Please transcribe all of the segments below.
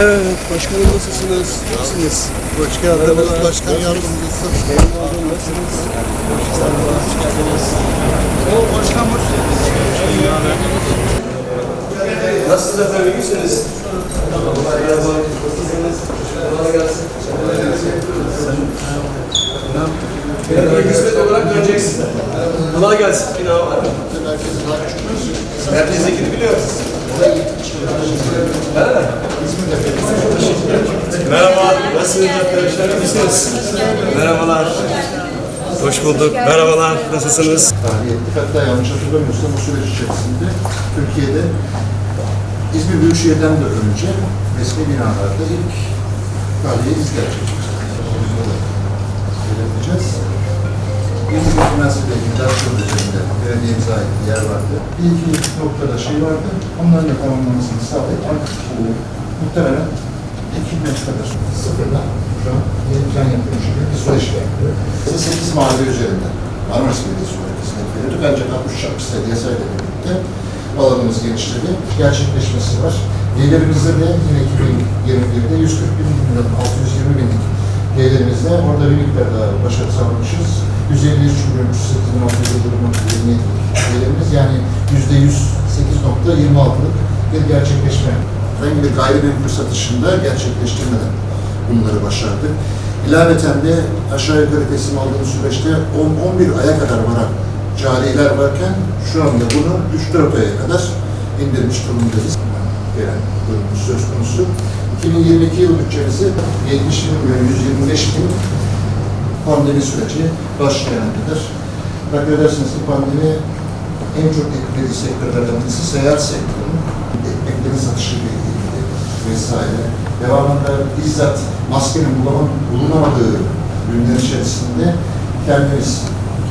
Evet, başkanım nasılsınız? İyisiniz. Hoş geldiniz başkan yardımcısı. Memnun oldum, nasılsınız? Nasılsınız efendim, iyisiniz? Merhaba, nasılsınız? Kolay gelsin. Belediye hizmet olarak döneceksin. Kolay gelsin. Bina var mı? Merkezdekini biliyoruz. Merhaba, nasılsınız arkadaşlar? Misiniz? Merhabalar. Hoş bulduk. Merhabalar, nasılsınız? Tahliye ettik. Hatta yanlış hatırlamıyorsam bu süreç içerisinde Türkiye'de İzmir Büyükşehir'den de önce resmi binalarda ilk tahliye biz gerçekleştirdik. Onu da belirteceğiz. Yeni bir üniversitede Giderşehir üzerinde belediyemize ait bir yer vardı. Bir iki noktada şey vardı. Onların da tamamlamasını sağlayıp artık bu muhtemelen iki metre kadar sıfırdan şu an yeni plan yapılmış gibi bir süreç yapıyor. 8 mahalle üzerinde Marmaris Belediyesi olarak hizmet veriyorduk. Ancak 60 60 yasayla birlikte alanımız genişledi. Gerçekleşmesi var. Gelirimizde de yine 2021'de 141 milyon 620 binlik gelirimizde orada bir miktar daha başarı sağlamışız. 153 milyon 308 bin 627 gelirimiz yani %108.26'lık bir gerçekleşme. Herhangi bir gayrimenkul satışında gerçekleştirmeden bunları başardık. İlaveten de aşağı yukarı teslim aldığımız süreçte 10-11 aya kadar varan cariler varken şu anda bunu 3-4 aya kadar indirmiş durumdayız. Gelen durumumuz söz konusu. 2022 yıl bütçemizi 70 milyon 125 bin pandemi süreci başlayana kadar. Takdir edersiniz ki pandemi en çok etkilediği sektörlerden birisi seyahat sektörü. Ekmeklerin satışı ile ilgili vesaire. Devamında bizzat maskenin bulunamadığı ürünler içerisinde kendimiz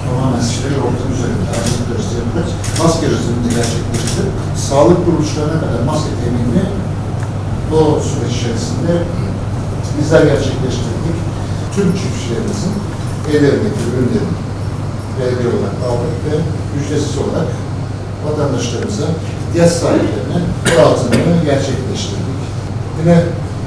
tamamen steril ortam üzerinde hazırlıklar üzerinde maske üretimini gerçekleştirip sağlık kuruluşlarına kadar maske teminini o süreç içerisinde bizler gerçekleştirdik. Tüm çiftçilerimizin evlerindeki ürünlerini belediye olarak aldık ve ücretsiz olarak vatandaşlarımıza, ihtiyaç sahiplerine dağıtımını gerçekleştirdik. Yine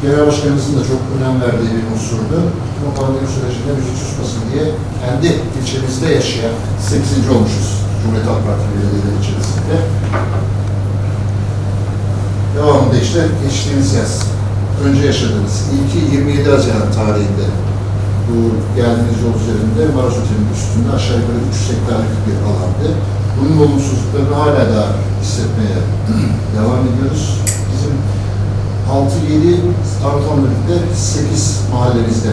Genel Başkanımızın da çok önem verdiği bir unsurdu. Bu pandemi sürecinde müzik susmasın diye kendi ilçemizde yaşayan 8. olmuşuz Cumhuriyet Halk Partisi belediyeleri içerisinde. Devamında işte geçtiğimiz yaz önce yaşadığımız ilki 27 Haziran tarihinde bu geldiğimiz yol üzerinde Maraş Oteli'nin üstünde aşağı yukarı 3 hektarlık bir alandı. Bunun olumsuzluklarını hala da hissetmeye devam ediyoruz. Bizim 6-7 Arkam'da 8 mahallemizde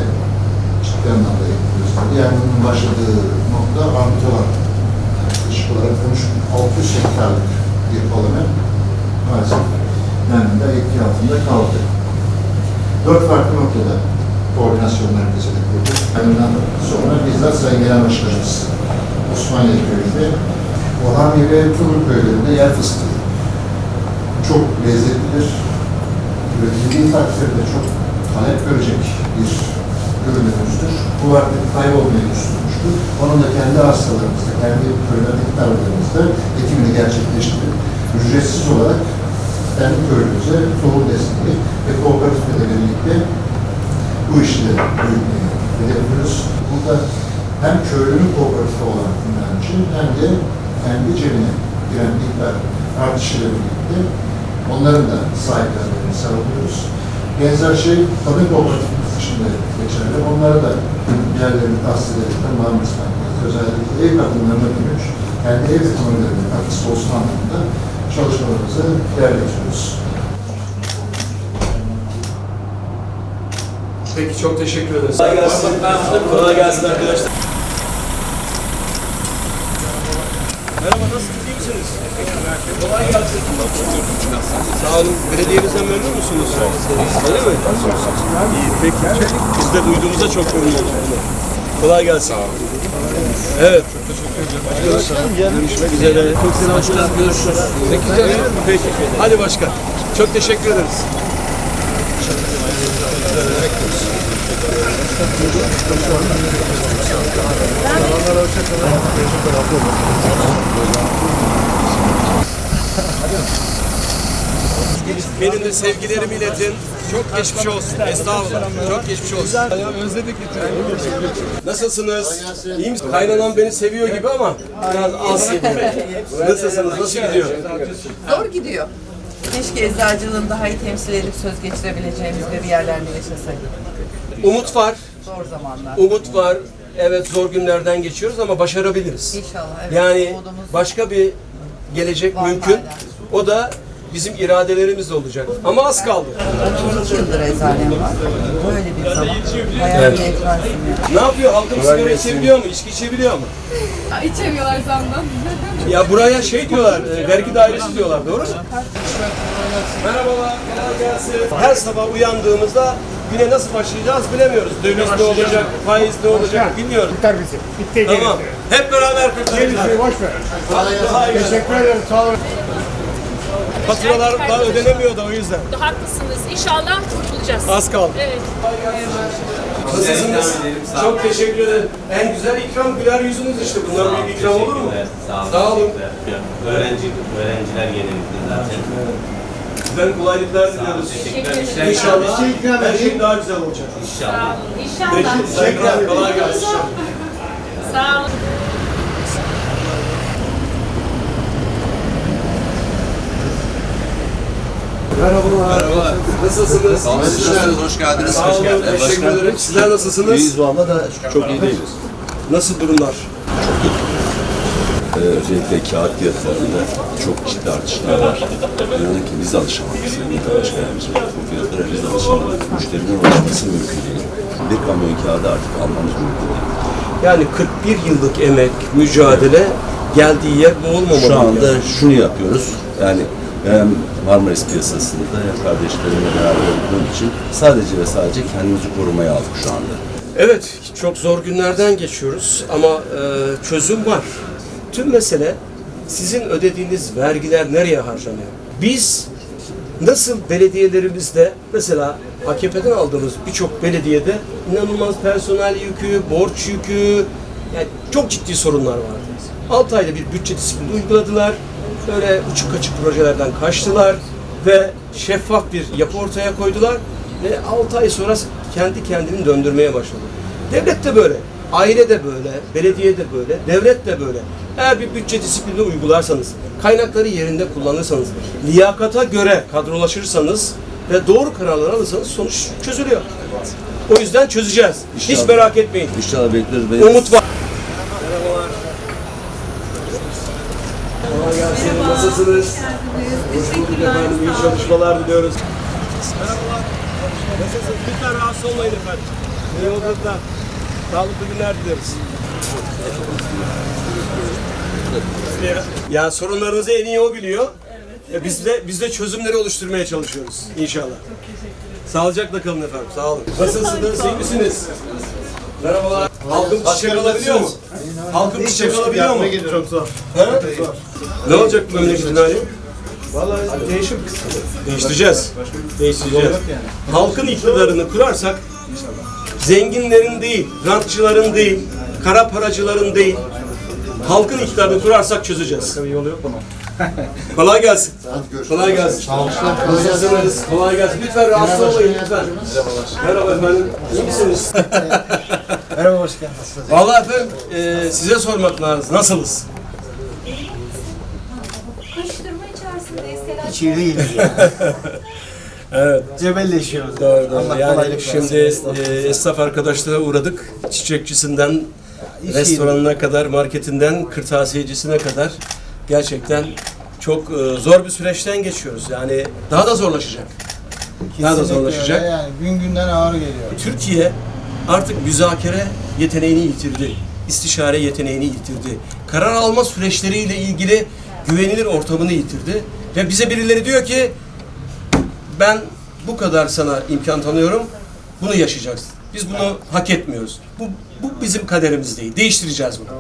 ciddi anlamda gösterdi. Yani bunun başladığı nokta olan yaklaşık olarak 600 hektarlık bir alanı maalesef yanında etki altında kaldı. Dört farklı noktada koordinasyon merkezini kurduk. Ondan sonra bizzat Sayın Genel Başkanımız Osmaniye Köyü'nde, Orhaniye ve Turul Köylerinde yer fıstığı. Çok lezzetlidir. Üretildiği takdirde çok talep görecek bir ürünümüzdür. Bu artık kaybolmaya düşünmüştür. Onun da kendi hastalarımızda, kendi köylerdeki tarlalarımızda ekimini gerçekleştirip ücretsiz olarak kendi köyümüze tohum desteği ve kooperatifle birlikte bu işleri büyütmeyi hedefliyoruz. Burada hem köylünün kooperatifi olan inancı hem de kendi cebine giren miktar artışıyla birlikte onların da sahiplenmelerini sağlıyoruz. Benzer şey kadın kooperatifimiz için de geçerli. Onlara da yerlerini tahsil. Marmaris Merkezi özellikle ev kadınlarına dönük kendi ev ekonomilerine katkısı olsun anlamında çalışmalarımızı ilerletiyoruz. Peki, çok teşekkür ederiz. Kolay gelsin. Kolay gelsin arkadaşlar. Merhaba, nasılsınız? İyi misiniz? Kolay gelsin. Sağ olun. Belediyemizden memnun musunuz? Öyle mi? İyi, peki. Biz de duyduğumuza çok memnun olduk. Kolay gelsin. Evet. Çok teşekkür ederim. Görüşmek üzere. Çok selam. Başkan görüşürüz. Peki. Peki. Hadi başkan. Çok teşekkür ederiz. Benim de sevgilerimi iletin. Çok geçmiş olsun. Estağfurullah. Çok geçmiş olsun. Özledik Nasılsınız? İyi misiniz? Kaynanan beni seviyor gibi ama biraz az seviyor. Nasılsınız? Nasıl gidiyor? Zor gidiyor. Keşke eczacılığını daha iyi temsil edip söz geçirebileceğimiz bir yerlerde yaşasaydık. Umut var. Zor zamanlar. Umut var. Evet zor günlerden geçiyoruz ama başarabiliriz. İnşallah. Evet, Yani umudumuz başka bir gelecek Var mümkün. hala. O da bizim iradelerimiz de olacak. Ama az kaldı. 32 yıldır eczanem var. Böyle bir zaman. Hayal yani. Ne yapıyor? Halkımız sigara içebiliyor mu? İçki içebiliyor mu? İçemiyorlar zamdan. Ya buraya şey diyorlar, e, vergi dairesi diyorlar, doğru mu? Merhabalar, kolay gelsin. Her sabah uyandığımızda güne nasıl başlayacağız bilemiyoruz. Döviz ne olacak, faiz ne olacak bilmiyoruz. Kurtar bizi. Bitti Tamam, hep beraber kurtaracağız. Gerisi boş ver. Kolay gelsin. Teşekkür ederim. Sağ olun. Faturalar daha ödenemiyor da o yüzden. Haklısınız. İnşallah kurtulacağız. Az kaldı. Evet. Nasılsınız? Çok teşekkür ederim. En güzel ikram güler yüzünüz işte. Bunlar bir ikram olur mu? Sağ olun. Sağ olun. Öğrenci, öğrenciler genellikle zaten. Sizden kolaylıklar diliyoruz. Teşekkürler. İnşallah her şey daha güzel olacak. İnşallah. İnşallah. Saygılar, kolay gelsin. Sağ olun. Merhabalar. Nasılsınız? Nasılsınız? Hoş geldiniz. Sağ olun, teşekkür ederim. Sizler nasılsınız? İyiyiz valla da çok iyi değiliz. Nasıl durumlar? Ee, özellikle kağıt fiyatlarında çok ciddi artışlar var. İnanın ki biz alışamadık. Sayın Başkanımız bu fiyatlara biz alışamadık. Müşterinin ulaşması mümkün değil. Bir kamyon kağıdı artık almamız mümkün değil. Yani 41 yıllık emek, mücadele geldiği yer bu olmamalı. Şu anda şunu yapıyoruz. Yani hem Marmaris piyasasında kardeşlerimle beraber olduğum için sadece ve sadece kendimizi korumaya aldık şu anda. Evet, çok zor günlerden geçiyoruz ama e, çözüm var. Tüm mesele sizin ödediğiniz vergiler nereye harcanıyor? Biz nasıl belediyelerimizde mesela AKP'den aldığımız birçok belediyede inanılmaz personel yükü, borç yükü, yani çok ciddi sorunlar vardı. 6 ayda bir bütçe disiplini uyguladılar. Böyle uçuk kaçık projelerden kaçtılar ve şeffaf bir yapı ortaya koydular ve 6 ay sonra kendi kendini döndürmeye başladı. Devlet de böyle, aile de böyle, belediye de böyle, devlet de böyle. Eğer bir bütçe disiplini uygularsanız, kaynakları yerinde kullanırsanız, liyakata göre kadrolaşırsanız ve doğru kararlar alırsanız sonuç çözülüyor. O yüzden çözeceğiz. Hiç İnşallah. merak etmeyin. İnşallah bekleriz. Umut var. Merhabalar. Kolay gelsin. Nasılsınız? Hoş bulduk efendim. İyi çalışmalar diliyoruz. Merhabalar. Nasılsınız? Lütfen rahatsız olmayın efendim. İyi yolculuklar. Sağlıklı günler dileriz. Ya sorunlarınızı en iyi o biliyor. Evet. Biz de biz de çözümleri oluşturmaya çalışıyoruz inşallah. Sağlıcakla kalın efendim. Sağ olun. Nasılsınız? İyi misiniz? Merhabalar. Halkım çiçek alabiliyor mu? Halkım çiçek alabiliyor mu? Çok zor. Ha? Ne olacak bu memleketin hali? Vallahi değişim. Değiştireceğiz. Değiştireceğiz. Halkın iktidarını kurarsak zenginlerin değil, rantçıların değil, kara paracıların değil, halkın iktidarını kurarsak çözeceğiz. Yol yok mu? Kolay gelsin. Kolay gelsin. Nasılsınız? Kolay gelsin. Lütfen rahatsız olmayın lütfen. Merhaba efendim. İyi misiniz? Merhaba hoş geldiniz. Vallahi efendim e, size sormak lazım. Nasılız? Koşturma içerisindeyiz. Evet. Cebelleşiyoruz. Doğru doğru. Allah Yani kolaylık versin. şimdi e, esnaf arkadaşlara uğradık. Çiçekçisinden, İş restoranına kadar, marketinden, kırtasiyecisine kadar gerçekten çok e, zor bir süreçten geçiyoruz. Yani daha da zorlaşacak. Daha da Kesinlikle zorlaşacak. öyle Yani gün günden ağır geliyor. Türkiye artık müzakere yeteneğini yitirdi. İstişare yeteneğini yitirdi. Karar alma süreçleriyle ilgili güvenilir ortamını yitirdi. Ve bize birileri diyor ki ben bu kadar sana imkan tanıyorum. Bunu yaşayacaksın. Biz bunu hak etmiyoruz. Bu, bu bizim kaderimiz değil. Değiştireceğiz bunu.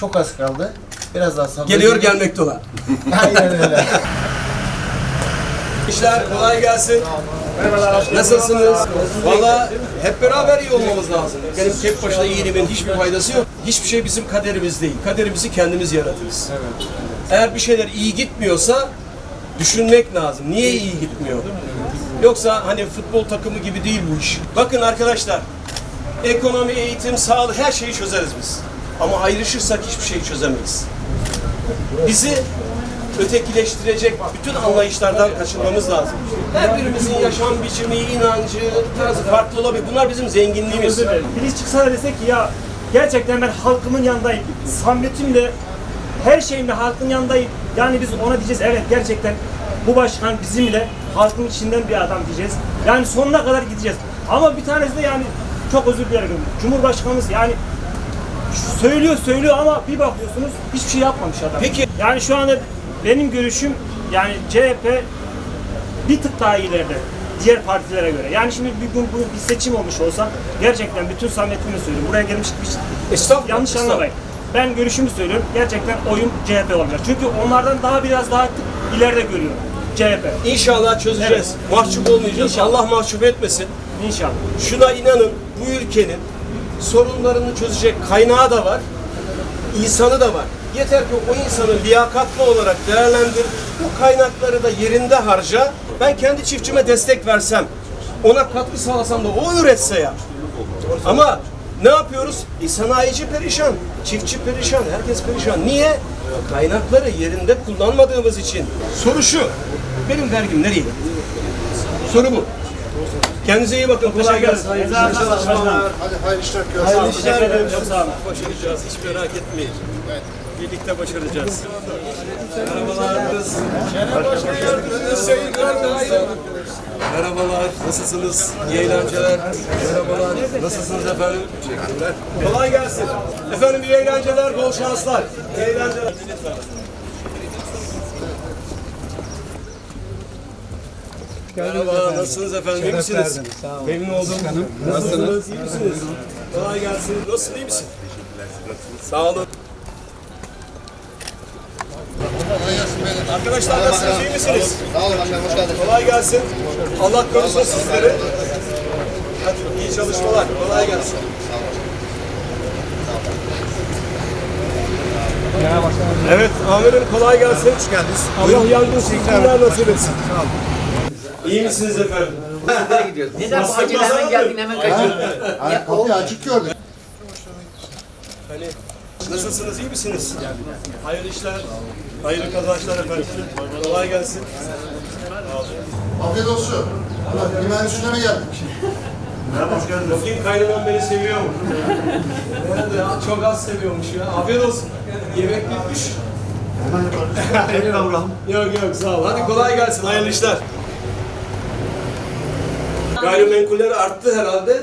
Çok az kaldı. Biraz daha sabır. Geliyor gelmekte olan. Aynen öyle. İşler kolay gelsin. Nasılsınız? Valla hep beraber iyi olmamız lazım. Benim tek başına iyiliğimin hiçbir faydası yok. Hiçbir şey bizim kaderimiz değil. Kaderimizi kendimiz yaratırız. Eğer bir şeyler iyi gitmiyorsa düşünmek lazım. Niye iyi gitmiyor? Yoksa hani futbol takımı gibi değil bu iş. Bakın arkadaşlar, ekonomi, eğitim, sağlık her şeyi çözeriz biz. Ama ayrışırsak hiçbir şeyi çözemeyiz. Bizi ötekileştirecek bütün anlayışlardan kaçınmamız lazım. Her birimizin yaşam biçimi, inancı, tarzı farklı olabilir. Bunlar bizim zenginliğimiz. Birisi çıksa da desek ki ya gerçekten ben halkımın yanındayım. Samimiyetimle her şeyimle halkın yanındayım. Yani biz ona diyeceğiz evet gerçekten bu başkan bizimle halkın içinden bir adam diyeceğiz. Yani sonuna kadar gideceğiz. Ama bir tanesi de yani çok özür dilerim. Cumhurbaşkanımız yani söylüyor söylüyor ama bir bakıyorsunuz hiçbir şey yapmamış adam. Peki. Yani şu anda benim görüşüm yani CHP bir tık daha ileride diğer partilere göre. Yani şimdi bir gün bu bir seçim olmuş olsa gerçekten bütün samimiyetimle söylüyorum. Buraya gelmiş bir Estağfurullah, yanlış estağfurullah. anlamayın. Ben görüşümü söylüyorum. Gerçekten oyum CHP olacak. Çünkü onlardan daha biraz daha ileride görüyorum. CHP. İnşallah çözeceğiz. Mahcup olmayacağız. İnşallah. Allah mahcup etmesin. İnşallah. Şuna inanın bu ülkenin sorunlarını çözecek kaynağı da var, insanı da var. Yeter ki o insanı liyakatlı olarak değerlendir, bu kaynakları da yerinde harca. Ben kendi çiftçime destek versem, ona katkı sağlasam da o üretse ya. Ama ne yapıyoruz? E, sanayici perişan, çiftçi perişan, herkes perişan. Niye? Kaynakları yerinde kullanmadığımız için. Soru şu, benim vergim nereye? Soru bu. Kendinize iyi bakın. Kolay gelsin. Hadi hayırlı işler görüşürüz. Hayırlı Teşekkür ederim. Çok sağ olun. Başaracağız. Hiç merak etmeyin. Birlikte başaracağız. Merhabalar. Merhabalar. Nasılsınız? İyi eğlenceler. Merhabalar. Nasılsınız efendim? Teşekkürler. Kolay gelsin. Efendim iyi eğlenceler, bol şanslar. İyi eğlenceler. Merhaba, nasılsınız efendim? İyi misiniz? Memnun oldum. Nasılsınız? İyi misiniz? Kolay gelsin. Nasılsın? iyi misin? Sağ olun. Arkadaşlar nasılsınız? İyi misiniz? Sağ olun başkanım, hoş geldiniz. Kolay gelsin. Allah korusun sizleri. Hadi iyi çalışmalar. Kolay gelsin. Evet amirim kolay gelsin. Hoş geldiniz. Allah yardımcınız günler nasip etsin. İyi misiniz efendim? Neden bu acele hemen geldin hemen kaçırdın? Ay, kapıyı açık gördük. Hani nasılsınız? iyi misiniz? Hayırlı işler, hayırlı kazançlar efendim. Kolay gelsin. Afiyet olsun. Liman üstüne mi geldik? Bakayım kaynanam beni seviyor mu? Nerede ya? Çok az seviyormuş ya. Afiyet olsun. Yemek bitmiş. yok yok sağ ol. Hadi kolay gelsin. Hayırlı işler. Gayrimenkuller arttı herhalde.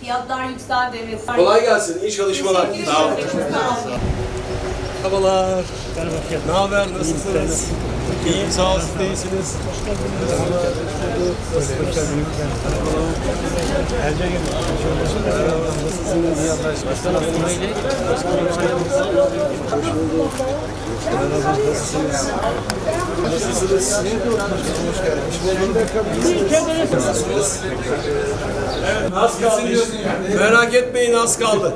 Fiyatlar yükseldi evet. Kolay gelsin. İyi çalışmalar. Sağ olun. Merhabalar. Ne haber? Nasılsınız? İyiyim sağ olun. Siz de iyisiniz. Nasılsınız? Evet, az kaldı. Merak etmeyin az kaldı.